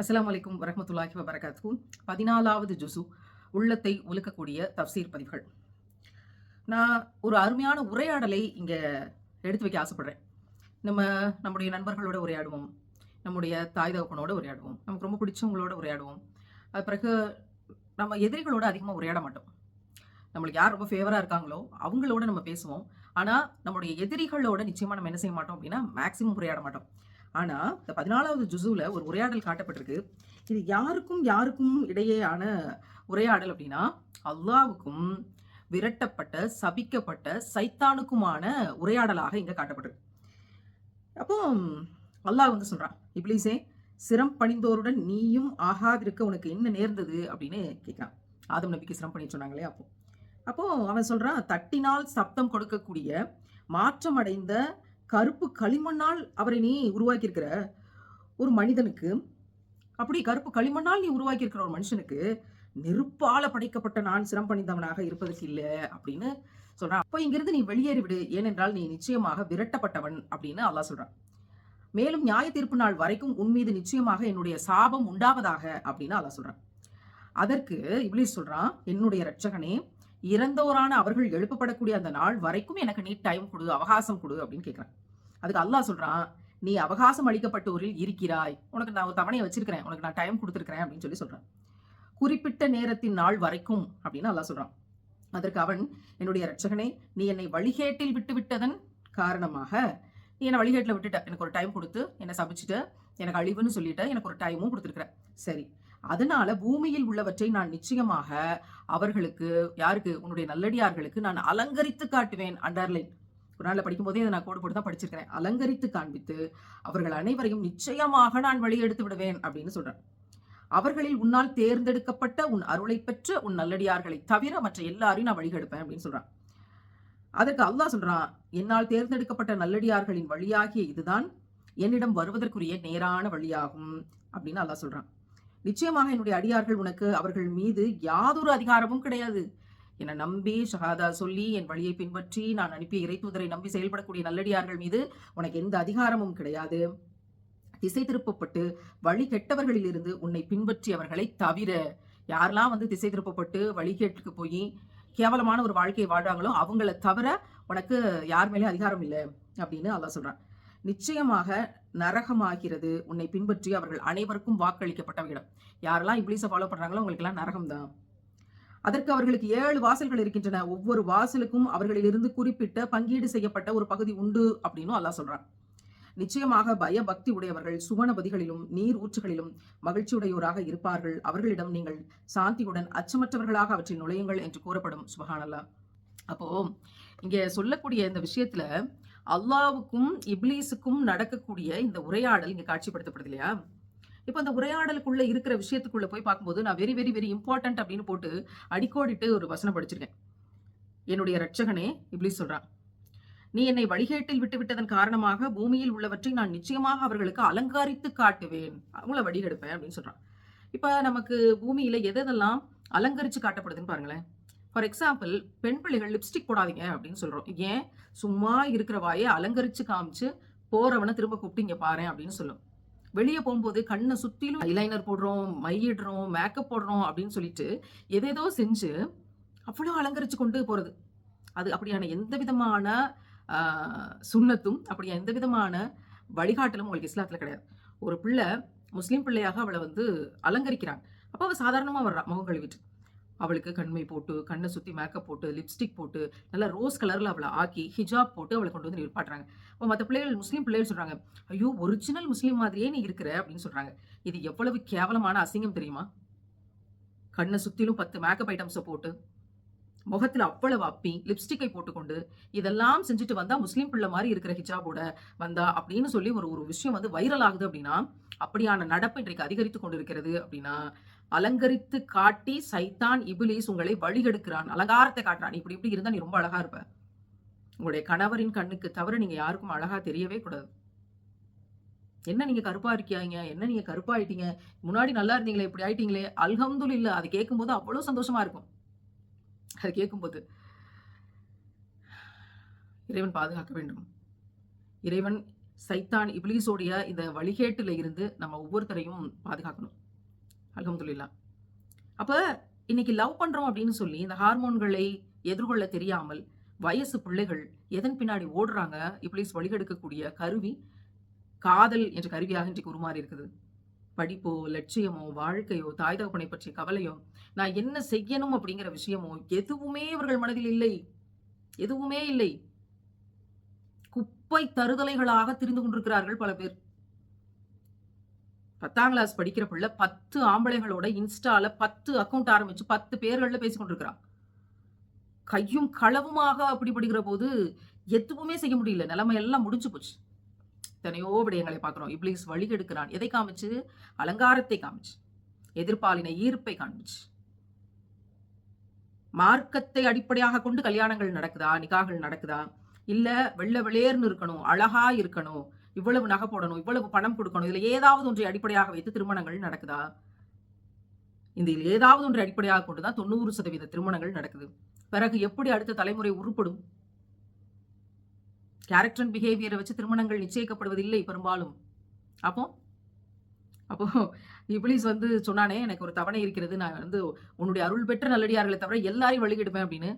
அஸ்லாம் வலைக்கும் வரமத்துல்லாஹி வபரகாத்துஹு. பதினாலாவது ஜுசு உள்ளத்தை உலுக்கக்கூடிய தப்சீர் பதிவுகள். நான் ஒரு அருமையான உரையாடலை இங்கே எடுத்து வைக்க ஆசைப்படுறேன். நம்ம நம்முடைய நண்பர்களோட உரையாடுவோம். நம்முடைய தாய் தகப்பனோட உரையாடுவோம். நமக்கு ரொம்ப பிடிச்சவங்களோட உரையாடுவோம். அது பிறகு நம்ம எதிரிகளோட அதிகமாக உரையாட மாட்டோம். நம்மளுக்கு யார் ரொம்ப ஃபேவராக இருக்காங்களோ அவங்களோட நம்ம பேசுவோம். ஆனால் நம்முடைய எதிரிகளோட நிச்சயமாக நம்ம என்ன செய்ய மாட்டோம் அப்படின்னா மேக்ஸிமம் உரையாட மாட்டோம். ஆனால் இந்த பதினாலாவது ஜுசுவில் ஒரு உரையாடல் காட்டப்பட்டிருக்கு. இது யாருக்கும் யாருக்கும் இடையேயான உரையாடல் அப்படின்னா அல்லாவுக்கும் விரட்டப்பட்ட சபிக்கப்பட்ட சைத்தானுக்குமான உரையாடலாக இங்கே காட்டப்பட்டிருக்கு. அப்போ அல்லாஹ் வந்து சொல்கிறான் இப்ளீஸே சிரம் பணிந்தோருடன் நீயும் ஆகாதிருக்க உனக்கு என்ன நேர்ந்தது? அப்படின்னு கேட்குறான் ஆதம் நபிக்கு சிரம் பண்ணி சொன்னாங்களே அப்போ. அப்போ அவன் சொல்கிறான் தட்டினால் சப்தம் கொடுக்கக்கூடிய மாற்றமடைந்த கருப்பு களிமண்ணால் அவரை நீ உருவாக்கியிருக்கிற ஒரு மனிதனுக்கு அப்படி கருப்பு களிமண்ணால் நீ உருவாக்கியிருக்கிற ஒரு மனுஷனுக்கு நெருப்பால படைக்கப்பட்ட நான் சிரம் பணிந்தவனாக இருப்பதற்கு இல்லை அப்படின்னு சொல்றான். அப்போ இங்கிருந்து நீ வெளியேறிவிடு ஏனென்றால் நீ நிச்சயமாக விரட்டப்பட்டவன் அப்படின்னு அல்லாஹ் சொல்றான். மேலும் நியாய தீர்ப்பு நாள் வரைக்கும் உன் மீது நிச்சயமாக என்னுடைய சாபம் உண்டாவதாக அப்படின்னு அல்லாஹ் சொல்றான். அதற்கு இப்படி சொல்றான் என்னுடைய ரட்சகனே இறந்தோரான அவர்கள் எழுப்பப்படக்கூடிய அந்த நாள் வரைக்கும் எனக்கு நீ டைம் கொடு அவகாசம் கொடு அப்படின்னு கேட்குறான் அதுக்கு அல்லாஹ் சொல்றான் நீ அவகாசம் அளிக்கப்பட்டோரில் இருக்கிறாய். உனக்கு நான் ஒரு தவணையை வச்சிருக்கிறேன். உனக்கு நான் டைம் கொடுத்துருக்கிறேன். அப்படின்னு சொல்லி சொல்றேன். குறிப்பிட்ட நேரத்தின் நாள் வரைக்கும் அப்படின்னு அல்லாஹ் சொல்றான். அதற்கு அவன் என்னுடைய ரட்சகனே நீ என்னை வழிகேட்டில் விட்டு விட்டதன் காரணமாக நீ என்னை வழிகேட்டில் விட்டுட்ட. எனக்கு ஒரு டைம் கொடுத்து என்னை சபிச்சுட்டு. எனக்கு அழிவுன்னு சொல்லிட்டு. எனக்கு ஒரு டைமும் கொடுத்துருக்குற. சரி. அதனால பூமியில் உள்ளவற்றை நான் நிச்சயமாக அவர்களுக்கு யாருக்கு? உன்னுடைய நல்லடியார்களுக்கு நான் அலங்கரித்து காட்டுவேன் அண்டர்லைன். ஒரு நாளில் படிக்கும் இதை நான் கோடு போட்டு தான் படிச்சிருக்கிறேன். அலங்கரித்து காண்பித்து அவர்கள் அனைவரையும் நிச்சயமாக நான் வழியெடுத்து விடுவேன் அப்படின்னு சொல்கிறேன் அவர்களில் உன்னால் தேர்ந்தெடுக்கப்பட்ட உன் அருளை பெற்ற உன் நல்லடியார்களை தவிர மற்ற எல்லாரையும் நான் வழிகெடுப்பேன் அப்படின்னு சொல்கிறான் அதற்கு அல்லாஹ் சொல்கிறான் என்னால் தேர்ந்தெடுக்கப்பட்ட நல்லடியார்களின் வழியாகிய இதுதான் என்னிடம் வருவதற்குரிய நேரான வழியாகும் அப்படின்னு அல்லாஹ் சொல்கிறான் நிச்சயமாக என்னுடைய அடியார்கள் உனக்கு அவர்கள் மீது யாதொரு அதிகாரமும் கிடையாது. என்னை நம்பி ஷஹாதா சொல்லி என் வழியை பின்பற்றி நான் அனுப்பிய இறைத்துதரை நம்பி செயல்படக்கூடிய நல்லடியார்கள் மீது உனக்கு எந்த அதிகாரமும் கிடையாது. திசை திருப்பப்பட்டு வழி கெட்டவர்களிலிருந்து உன்னை பின்பற்றியவர்களை தவிர யாரெல்லாம் வந்து திசை திருப்பப்பட்டு வழி கேட்டுக்கு போய் கேவலமான ஒரு வாழ்க்கையை வாழ்றாங்களோ அவங்கள தவிர உனக்கு யார் மேலேயும் அதிகாரம் இல்லை அப்படின்னு அதான் சொல்றான். நிச்சயமாக நரகமாகிறது உன்னை பின்பற்றி அவர்கள் அனைவருக்கும் வாக்களிக்கப்பட்ட இடம் யாரெல்லாம் இப்ளீஸை ஃபாலோ பண்றாங்களோ அவங்களுக்கெல்லாம் நரகம் தான் அதற்கு அவர்களுக்கு ஏழு வாசல்கள் இருக்கின்றன. ஒவ்வொரு வாசலுக்கும் அவர்களிலிருந்து குறிப்பிட்ட பங்கீடு செய்யப்பட்ட ஒரு பகுதி உண்டு அப்படின்னு அல்லாஹ் சொல்றான். நிச்சயமாக பய பக்தி உடையவர்கள் சுவனபதிகளிலும் நீர் ஊற்றுகளிலும் மகிழ்ச்சியுடையோராக இருப்பார்கள். அவர்களிடம் நீங்கள் சாந்தியுடன் அச்சமற்றவர்களாக அவற்றில் நுழையுங்கள் என்று கூறப்படும். சுபஹானல்லா அப்போ இங்க சொல்லக்கூடிய இந்த விஷயத்துல அல்லாவுக்கும் இப்லீஸுக்கும் நடக்கக்கூடிய இந்த உரையாடல் இங்க காட்சிப்படுத்தப்படுது இல்லையா? இப்போ அந்த உரையாடலுக்குள்ள இருக்கிற விஷயத்துக்குள்ள போய் பார்க்கும்போது நான் வெரி வெரி வெரி இம்பார்ட்டன்ட் அப்படின்னு போட்டு அடிக்கோடிட்டு ஒரு வசனம் படிச்சிருக்கேன். என்னுடைய ரட்சகனே இப்படி சொல்றான். நீ என்னை வழிகேட்டில் விட்டு விட்டதன் காரணமாக பூமியில் உள்ளவற்றை நான் நிச்சயமாக அவர்களுக்கு அலங்கரித்து காட்டுவேன். அவங்கள வழிகெடுப்பேன் அப்படின்னு சொல்றான். இப்ப நமக்கு பூமியில எதெல்லாம் அலங்கரிச்சு காட்டப்படுதுன்னு பாருங்களேன். ஃபார் எக்ஸாம்பிள் பெண் பிள்ளைகள் லிப்ஸ்டிக் போடாதீங்க அப்படின்னு சொல்றோம். ஏன்? சும்மா இருக்கிற வாயை அலங்கரிச்சு காமிச்சு போறவனை திரும்ப கூப்பிட்டு இங்க பாரு அப்படின்னு சொல்லும். வெளியே போகும்போது கண்ணை சுற்றிலும் ஐலைனர் போடுறோம் மையிடுறோம் மேக்கப் போடுறோம் அப்படின்னு சொல்லிட்டு எதேதோ செஞ்சு அவ்வளோ அலங்கரித்து கொண்டு போகிறது அது அப்படியான எந்த விதமான சுண்ணத்தும் அப்படி அப்படியா எந்த விதமான வழிகாட்டலும் உங்களுக்கு இஸ்லாத்தில் கிடையாது. ஒரு பிள்ளை முஸ்லீம் பிள்ளையாக அவளை வந்து அலங்கரிக்கிறாங்க. அப்போ அவள் சாதாரணமாக வர்றா முகம் கழுவிட்டு. அவளுக்கு கண்மை போட்டு கண்ணை சுற்றி மேக்கப் போட்டு லிப்ஸ்டிக் போட்டு நல்லா ரோஸ் கலரில் அவளை ஆக்கி ஹிஜாப் போட்டு அவளை கொண்டு வந்து நிற்பாட்டுறாங்க. இப்போ மற்ற பிள்ளைகள் முஸ்லீம் பிள்ளைகள் சொல்கிறாங்க ஐயோ ஒரிஜினல் முஸ்லீம் மாதிரியே நீ இருக்கிற அப்படின்னு சொல்கிறாங்க இது எவ்வளவு கேவலமான அசிங்கம் தெரியுமா? கண்ணை சுற்றிலும் பத்து மேக்கப் ஐட்டம்ஸை போட்டு முகத்தில் அவ்வளவு அப்பி லிப்ஸ்டிக்கை போட்டுக்கொண்டு இதெல்லாம் செஞ்சுட்டு வந்தா முஸ்லீம் பிள்ளை மாதிரி இருக்கிற ஹிஜாபோட வந்தா அப்படின்னு சொல்லி ஒரு ஒரு விஷயம் வந்து வைரல் ஆகுது அப்படின்னா அப்படியான நடப்பு இன்றைக்கு அதிகரித்து கொண்டிருக்கிறது அப்படின்னா அலங்கரித்து காட்டி சைத்தான் இபிலிஸ் உங்களை வழிகெடுக்கிறான். அலங்காரத்தை காட்டுறான். இப்படி இப்படி இருந்தா நீ ரொம்ப அழகா இருப்ப. உங்களுடைய கணவரின் கண்ணுக்கு தவிர நீங்க யாருக்கும் அழகா தெரியவே கூடாது. என்ன நீங்க கருப்பா இருக்கியாங்க? என்ன நீங்க கருப்பா ஆயிட்டீங்க? முன்னாடி நல்லா இருந்தீங்களே இப்படி ஆயிட்டீங்களே? அல்ஹம்துல் இல்ல அதை கேட்கும்போது அவ்வளவு சந்தோஷமா இருக்கும். அதை கேட்கும்போது இறைவன் பாதுகாக்க வேண்டும். இறைவன் சைத்தான் இப்லீஸோடைய இந்த வழிகேட்டில் இருந்து நம்ம ஒவ்வொருத்தரையும் பாதுகாக்கணும். அலமதுல்லா அப்போ இன்னைக்கு லவ் பண்ணுறோம் அப்படின்னு சொல்லி இந்த ஹார்மோன்களை எதிர்கொள்ள தெரியாமல் வயசு பிள்ளைகள் எதன் பின்னாடி ஓடுறாங்க? இப்ளீஸ் வழிகெடுக்கக்கூடிய கருவி காதல் என்ற கருவியாக இன்றைக்கு உருமாறி இருக்குது. படிப்போ லட்சியமோ வாழ்க்கையோ தாய் தகப்பனை பற்றிய கவலையோ நான் என்ன செய்யணும் அப்படிங்கிற விஷயமோ எதுவுமே இவர்கள் மனதில் இல்லை. எதுவுமே இல்லை. குப்பை தருதலைகளாக திரிந்து கொண்டிருக்கிறார்கள் பல பேர். பத்தாம் கிளாஸ் படிக்கிற பிள்ளை பத்து ஆம்பளைகளோட இன்ஸ்டால பத்து அக்கௌண்ட் ஆரம்பிச்சு பத்து பேர்களில் பேசிக்கொண்டிருக்கிறான். கையும் களவுமாக அப்படி படிக்கிற போது எதுவுமே செய்ய முடியல. நிலைமை எல்லாம் முடிஞ்சு போச்சு. எத்தனையோ விடயங்களை பார்க்குறோம். இப்ளீஸ் வழி எடுக்கிறான் எதை காமிச்சு? அலங்காரத்தை காமிச்சு. எதிர்ப்பாலின ஈர்ப்பை காமிச்சு மார்க்கத்தை அடிப்படையாக கொண்டு கல்யாணங்கள் நடக்குதா? நிகாகள் நடக்குதா? இல்லை வெள்ள வெளியேர்னு இருக்கணும் அழகா இருக்கணும் இவ்வளவு நகை போடணும் இவ்வளவு பணம் கொடுக்கணும் இதுல ஏதாவது ஒன்றை அடிப்படையாக வைத்து திருமணங்கள் நடக்குதா? இந்த ஏதாவது ஒன்றை அடிப்படையாக கொண்டுதான் தொண்ணூறு சதவீத திருமணங்கள் நடக்குது. பிறகு எப்படி அடுத்த தலைமுறை உருப்படும்? கேரக்டர் அண்ட் பிஹேவியரை வச்சு திருமணங்கள் நிச்சயிக்கப்படுவதில்லை பெரும்பாலும். அப்போ அப்போ இப்ளீஸ் வந்து சொன்னானே எனக்கு ஒரு தவணை இருக்கிறது நான் வந்து உன்னுடைய அருள் பெற்ற நல்லடியார்களை தவிர எல்லாரையும் வழிகிடுவேன் அப்படின்னு.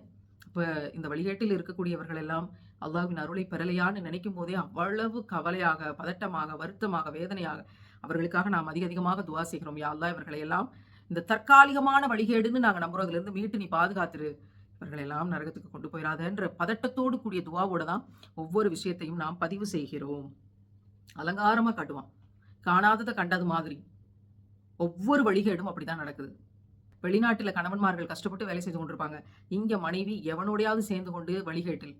இப்போ இந்த வழிகேட்டில் இருக்கக்கூடியவர்கள் எல்லாம் அல்லாவின் அருளை பெறலையான்னு நினைக்கும் போதே அவ்வளவு கவலையாக பதட்டமாக வருத்தமாக வேதனையாக அவர்களுக்காக நாம் அதிக அதிகமாக துவா செய்கிறோம். யா அல்லா இவர்களை எல்லாம் இந்த தற்காலிகமான வழிகேடுன்னு நாங்கள் நம்புறதுலேருந்து மீட்டு நீ பாதுகாத்துரு. இவர்களை எல்லாம் நரகத்துக்கு கொண்டு போயிடாதன்ற பதட்டத்தோடு கூடிய துவாவோட தான் ஒவ்வொரு விஷயத்தையும் நாம் பதிவு செய்கிறோம். அலங்காரமாக காட்டுவான். காணாததை கண்டது மாதிரி. ஒவ்வொரு வழிகேடும் அப்படிதான் நடக்குது. வெளிநாட்டில் கணவன்மார்கள் கஷ்டப்பட்டு வேலை செய்து கொண்டிருப்பாங்க. இங்கே மனைவி எவனோடையாவது சேர்ந்து கொண்டு வழிகேட்டில்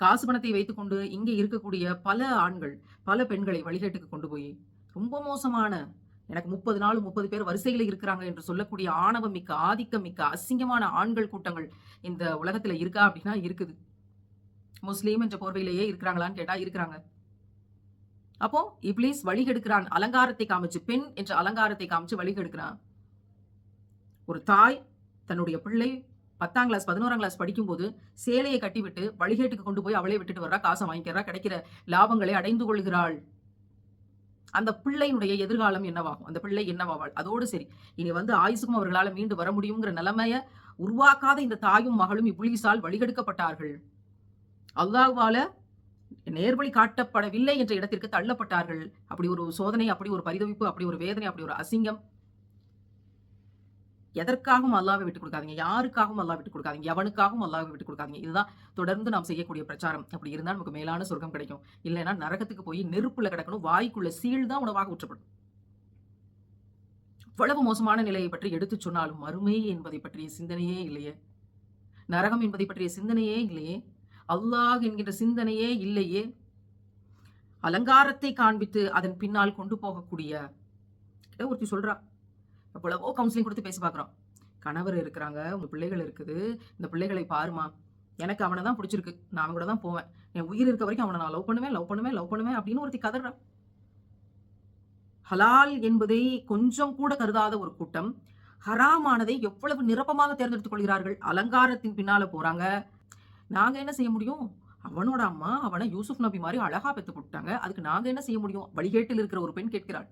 காசு பணத்தை வைத்துக்கொண்டு இங்கே இருக்கக்கூடிய பல ஆண்கள் பல பெண்களை வழிகேட்டுக்கு கொண்டு போய் ரொம்ப மோசமான எனக்கு முப்பது நாள் முப்பது பேர் வரிசையில் இருக்கிறாங்க என்று சொல்லக்கூடிய ஆணவம் மிக்க ஆதிக்கம் மிக்க அசிங்கமான ஆண்கள் கூட்டங்கள் இந்த உலகத்தில் இருக்கா அப்படின்னா இருக்குது. முஸ்லீம் என்ற போர்வையிலேயே இருக்கிறாங்களான்னு கேட்டால் இருக்கிறாங்க. அப்போ இப்ளீஸ் வழிகெடுக்கிறான் அலங்காரத்தை காமிச்சு பெண் என்ற அலங்காரத்தை காமிச்சு வழிகெடுக்கிறான். ஒரு தாய் தன்னுடைய பிள்ளை பத்தாம் கிளாஸ் பதினோராம் கிளாஸ் படிக்கும்போது சேலையை கட்டிவிட்டு வழிகேட்டுக்கு கொண்டு போய் அவளே விட்டுட்டு வர்றா காசை வாங்கிக்கிறா கிடைக்கிற லாபங்களை அடைந்து கொள்கிறாள். அந்த பிள்ளையினுடைய எதிர்காலம் என்னவாகும்? அந்த பிள்ளை என்னவாவாள்? அதோடு சரி இனி வந்து ஆயுசுக்கும் அவர்களால் மீண்டு வர முடியுங்கிற நிலைமைய உருவாக்காத இந்த தாயும் மகளும் இப்புலிசால் வழிகெடுக்கப்பட்டார்கள். அல்லாஹ்வால நேர்வழி காட்டப்படவில்லை என்ற இடத்திற்கு தள்ளப்பட்டார்கள். அப்படி ஒரு சோதனை அப்படி ஒரு பரிதவிப்பு அப்படி ஒரு வேதனை அப்படி ஒரு அசிங்கம் எதற்காகவும் அல்லாவை விட்டு கொடுக்காதீங்க. யாருக்காகவும் அல்லாஹ் விட்டு கொடுக்காதீங்க. எவனுக்காகவும் அல்லாவை விட்டுக் கொடுக்காதீங்க. இதுதான் தொடர்ந்து நாம் செய்யக்கூடிய பிரச்சாரம். அப்படி இருந்தால் நமக்கு மேலான சொர்க்கம் கிடைக்கும். இல்லைன்னா நரகத்துக்கு போய் நெருப்புல கிடக்கணும். வாய்க்குள்ள சீல் தான் உணவாக ஊற்றப்படும். இவ்வளவு மோசமான நிலையை பற்றி எடுத்துச் சொன்னாலும் மறுமை என்பதை பற்றிய சிந்தனையே இல்லையே. நரகம் என்பதை பற்றிய சிந்தனையே இல்லையே. அல்லாஹ் என்கின்ற சிந்தனையே இல்லையே. அலங்காரத்தை காண்பித்து அதன் பின்னால் கொண்டு போகக்கூடிய ஏதோ ஒருத்தி சொல்றா எவ்வளவோ கவுன்சிலிங் கொடுத்து பேசி பார்க்குறோம். கணவர் இருக்கிறாங்க உங்க பிள்ளைகள் இருக்குது இந்த பிள்ளைகளை பாருமா எனக்கு அவனை தான் பிடிச்சிருக்கு. நான் அவன் கூட தான் போவேன். என் உயிர் இருக்க வரைக்கும் அவனை நான் லவ் பண்ணுவேன் லவ் பண்ணுவேன் லவ் பண்ணுவேன் அப்படின்னு ஒருத்தி கதறான். ஹலால் என்பதை கொஞ்சம் கூட கருதாத ஒரு கூட்டம் ஹராமானதை எவ்வளவு நிரப்பமாக தேர்ந்தெடுத்துக் கொள்கிறார்கள்? அலங்காரத்தின் பின்னால போறாங்க. நாங்க என்ன செய்ய முடியும்? அவனோட அம்மா அவனை யூசுப் நபி மாதிரி அழகா பெத்து போட்டாங்க அதுக்கு நாங்க என்ன செய்ய முடியும்? வழிகேட்டில் இருக்கிற ஒரு பெண் கேட்கிறாள்.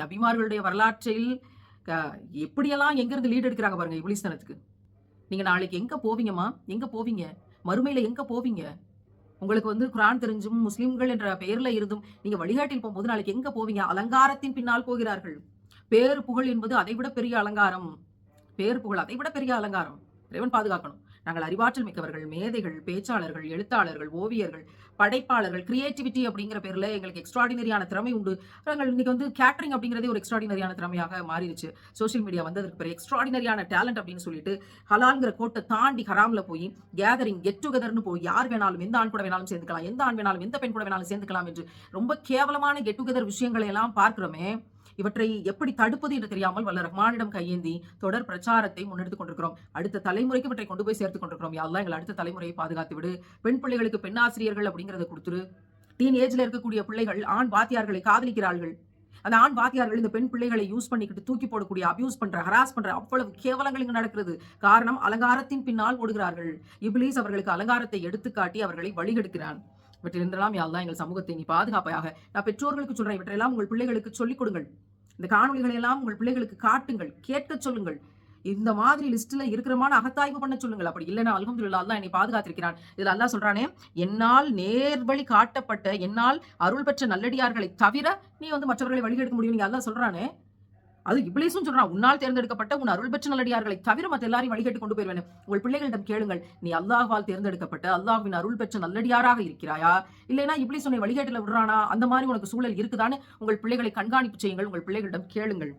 நபிமார்களுடைய வரலாற்றில் எப்படியெல்லாம் எங்கேருந்து லீட் எடுக்கிறாங்க பாருங்க இப்ளீஸ்தனத்துக்கு. நீங்கள் நாளைக்கு எங்கே போவீங்கம்மா? எங்கே போவீங்க? மறுமையில் எங்கே போவீங்க? உங்களுக்கு வந்து குரான் தெரிஞ்சும் முஸ்லிம்கள் என்ற பெயரில் இருந்தும் நீங்கள் வழிகாட்டில் போகும்போது நாளைக்கு எங்கே போவீங்க? அலங்காரத்தின் பின்னால் போகிறார்கள். பேர் புகழ் என்பது அதைவிட பெரிய அலங்காரம். பேர் புகழ் அதைவிட பெரிய அலங்காரம். இறைவன் பாதுகாக்கணும். நாங்கள் அறிவாற்றல் மிக்கவர்கள் மேதைகள் பேச்சாளர்கள் எழுத்தாளர்கள் ஓவியர்கள் படைப்பாளர்கள் கிரியேட்டிவிட்டி அப்படிங்கிற பேர்ல எங்களுக்கு எக்ஸ்ட்ராடினரியான திறமை உண்டு. நாங்கள் இன்னைக்கு வந்து கேட்டரிங் அப்படிங்கிறதே ஒரு எக்ஸ்ட்ராடினரியான திறமையாக மாறிடுச்சு. சோஷியல் மீடியா வந்ததுக்கு பிறகு எக்ஸ்ட்ராடினரியான டேலண்ட் அப்படின்னு சொல்லிட்டு ஹலால்ங்கிற கோட்டை தாண்டி ஹராம்ல போய் கேதரிங் கெட் டுகெதர்னு போய் யார் வேணாலும் எந்த ஆண் கூட வேணாலும் சேர்ந்துக்கலாம் எந்த ஆண் வேணாலும் எந்த பெண் கூட வேணாலும் சேர்ந்துக்கலாம் என்று ரொம்ப கேவலமான கெட் டுகெதர் விஷயங்களை எல்லாம் பார்க்குறோமே இவற்றை எப்படி தடுப்பது என்று தெரியாமல் வல்ல ரஹ்மானிடம் கையேந்தி தொடர் பிரச்சாரத்தை முன்னெடுத்துக் கொண்டிருக்கிறோம். அடுத்த தலைமுறைக்கு இவற்றை கொண்டு போய் சேர்த்துக் கொண்டிருக்கிறோம். யாரெல்லாம் எங்கள் அடுத்த தலைமுறையை பாதுகாத்து விடு. பெண் பிள்ளைகளுக்கு பெண் ஆசிரியர்கள் அப்படிங்கறத கொடுத்துரு. டீன் ஏஜ்ல இருக்கக்கூடிய பிள்ளைகள் ஆண் வாத்தியார்களை காதலிக்கிறார்கள். அந்த ஆண் வாத்தியார்கள் இந்த பெண் பிள்ளைகளை யூஸ் பண்ணிக்கிட்டு தூக்கி போடக்கூடிய அபியூஸ் பண்ற ஹராஸ் பண்ற அவ்வளவு கேவலங்கள் இங்கு நடக்கிறது. காரணம் அலங்காரத்தின் பின்னால் ஓடுகிறார்கள். இப்லீஸ் அவர்களுக்கு அலங்காரத்தை எடுத்துக்காட்டி அவர்களை வழிகெடுக்கிறான். இவற்றிலிருந்தெல்லாம் யாழ்தான் எங்கள் சமூகத்தை நீ பாதுகாப்பாக நான் பெற்றோர்களுக்கு சொல்றேன். இவற்றையெல்லாம் உங்கள் பிள்ளைகளுக்கு சொல்லிக் கொடுங்கள். இந்த காணொலிகளை எல்லாம் உங்கள் பிள்ளைகளுக்கு காட்டுங்கள் கேட்க சொல்லுங்கள். இந்த மாதிரி லிஸ்ட்ல இருக்கிறமான அகத்தாய்வு பண்ண சொல்லுங்கள். அப்படி இல்லைன்னா அல்ஹம்துலில்லாஹ் அல்லாஹ் என்னை பாதுகாத்திருக்கிறான். இதுல அல்லா சொல்றானே என்னால் நேர்வழி காட்டப்பட்ட என்னால் அருள் பெற்ற நல்லடியார்களை தவிர நீ வந்து மற்றவர்களை வழிகெடுக்க முடியும் நீங்க அல்லா சொல்றானே அது இப்ளீஸும் சொல்றான் உன்னால் தேர்ந்தெடுக்கப்பட்ட உன் அருள் பெற்ற நல்லடியார்களை தவிர மற்ற எல்லாரையும் வழிகேட்டு கொண்டு போயிருவேன் உங்கள் பிள்ளைகளிடம் கேளுங்கள் நீ அல்லாஹால் தேர்ந்தெடுக்கப்பட்ட அல்லாஹ்வின் அருள் பெற்ற நல்லடியாராக இருக்கிறாயா? இல்லைனா இப்படி உன்னை வழிகேட்டில் விடுறானா? அந்த மாதிரி உனக்கு சூழல் இருக்குதான்னு உங்கள் பிள்ளைகளை கண்காணிப்பு செய்யுங்கள் உங்கள் பிள்ளைகளிடம் கேளுங்கள்.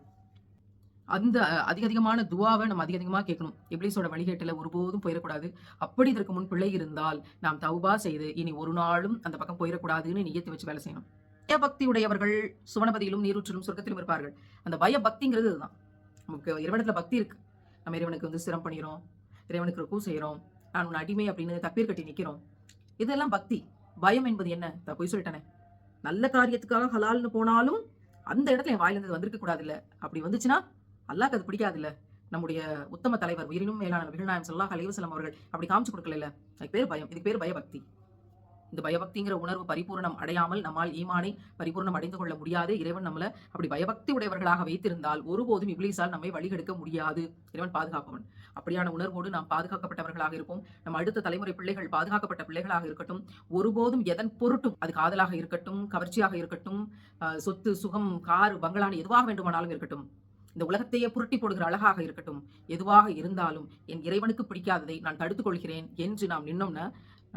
அந்த அதிக அதிகமான துவாவை நம்ம அதிக அதிகமாக கேட்கணும். இப்ளீஸோட வழிகேட்டில் ஒருபோதும் போயிடக்கூடாது அப்படி இதற்கு முன் பிள்ளை இருந்தால் நாம் தௌபா செய்து இனி ஒரு நாளும் அந்த பக்கம் போயிடக்கூடாதுன்னு நியத்து வச்சு வேலை செய்யணும். பயபக்தி உடையவர்கள் சுவனபதியிலும் நீரூற்றிலும் சொர்க்கத்திலும் இருப்பார்கள். அந்த பயபக்திங்கிறது இதுதான். நமக்கு இறைவனத்துல பக்தி இருக்கு. நம்ம இறைவனுக்கு வந்து சிரம் பண்ணிடும் இறைவனுக்கு ருக்கு செய்கிறோம் நான் உன் அடிமை அப்படின்னு தப்பீர் கட்டி நிற்கிறோம் இதெல்லாம் பக்தி. பயம் என்பது என்ன? நான் பொய் சொல்லிட்டேனே. நல்ல காரியத்துக்காக ஹலால்னு போனாலும் அந்த இடத்துல என் வாயிலிருந்து வந்திருக்க கூடாது இல்லை அப்படி வந்துச்சுன்னா அல்லாஹ் அது பிடிக்காது இல்லை நம்முடைய உத்தம தலைவர் உயிரினும் மேலான விகழ்நாயம் சொல்லா அலைவசலம் அவர்கள் அப்படி காமிச்சு கொடுக்கல அதுக்கு பேர் பயம். இதுக்கு பேர் பயபக்தி. இந்த பயபக்திங்கிற உணர்வு பரிபூர்ணம் அடையாமல் நம்மால் ஈமானை பரிபூர்ணம் அடைந்து கொள்ள முடியாது. இறைவன் நம்மள அப்படி பயபக்தி உடையவர்களாக வைத்திருந்தால் ஒருபோதும் இப்ளீஸால் நம்மை வழிகெடுக்க முடியாது. இறைவன் பாதுகாப்பவன். அப்படியான உணர்வோடு நாம் பாதுகாக்கப்பட்டவர்களாக இருப்போம். நம்ம அடுத்த தலைமுறை பிள்ளைகள் பாதுகாக்கப்பட்ட பிள்ளைகளாக இருக்கட்டும். ஒருபோதும் எதன் பொருட்டும் அது காதலாக இருக்கட்டும் கவர்ச்சியாக இருக்கட்டும் சொத்து சுகம் கார் பங்களான் எதுவாக வேண்டுமானாலும் இருக்கட்டும். இந்த உலகத்தையே புரட்டி போடுகிற அழகாக இருக்கட்டும். எதுவாக இருந்தாலும் என் இறைவனுக்கு பிடிக்காததை நான் தடுத்துக் கொள்கிறேன் என்று நாம் நின்னோம்னா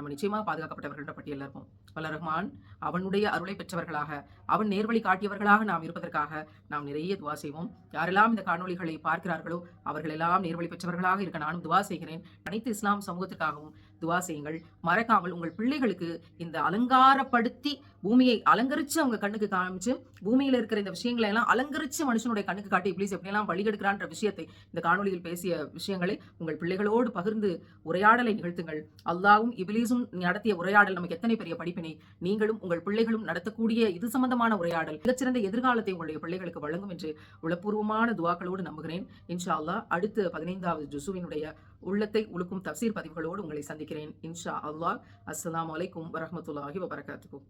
நம்ம நிச்சயமாக பாதுகாக்கப்பட்டவர்கள பட்டியலில் இருப்போம். வல்ல ரஹ்மான் அவனுடைய அருளை பெற்றவர்களாக அவன் நேர்வழி காட்டியவர்களாக நாம் இருப்பதற்காக நாம் நிறைய துவா செய்வோம். யாரெல்லாம் இந்த காணொளிகளை பார்க்கிறார்களோ அவர்களெல்லாம் நேர்வழி பெற்றவர்களாக இருக்க நானும் துவா செய்கிறேன். அனைத்து இஸ்லாம் சமூகத்திற்காகவும் துவா செய்யுங்கள். மறக்காமல் உங்கள் பிள்ளைகளுக்கு இந்த அலங்காரப்படுத்தி பூமியை அலங்கரிச்சு அவங்க கண்ணுக்கு காமிச்சு பூமியில இருக்கிற இந்த விஷயங்களை எல்லாம் அலங்கரிச்சு மனுஷனுடைய கண்ணுக்கு காட்டி இப்ளீஸ் எப்படியெல்லாம் வழிகெடுக்கிறான்ற விஷயத்தை இந்த காணொளியில் பேசிய விஷயங்களை உங்கள் பிள்ளைகளோடு பகிர்ந்து உரையாடலை நிகழ்த்துங்கள். அல்லாவும் இபிலீஸும் நடத்திய உரையாடல் நமக்கு எத்தனை பெரிய படிப்பினை. நீங்களும் உங்கள் பிள்ளைகளும் நடத்தக்கூடிய இது சம்பந்தமான உரையாடல். மிகச்சிறந்த எதிர்காலத்தை உங்களுடைய பிள்ளைகளுக்கு வழங்கும் என்று உளப்பூர்வமான துவாக்களோடு நம்புகிறேன். இன்ஷா அல்லா அடுத்து பதினைந்தாவது ஜுசுவினுடைய உள்ளத்தை உழுக்கும் தப்சீர் பதிவுகளோடு உங்களை சந்திக்கிறேன். இன்ஷா அல்லாஹ். அஸ்லாம் வலைக்கும் வரமத்துல்லாஹி வபரகாத்துக்கும்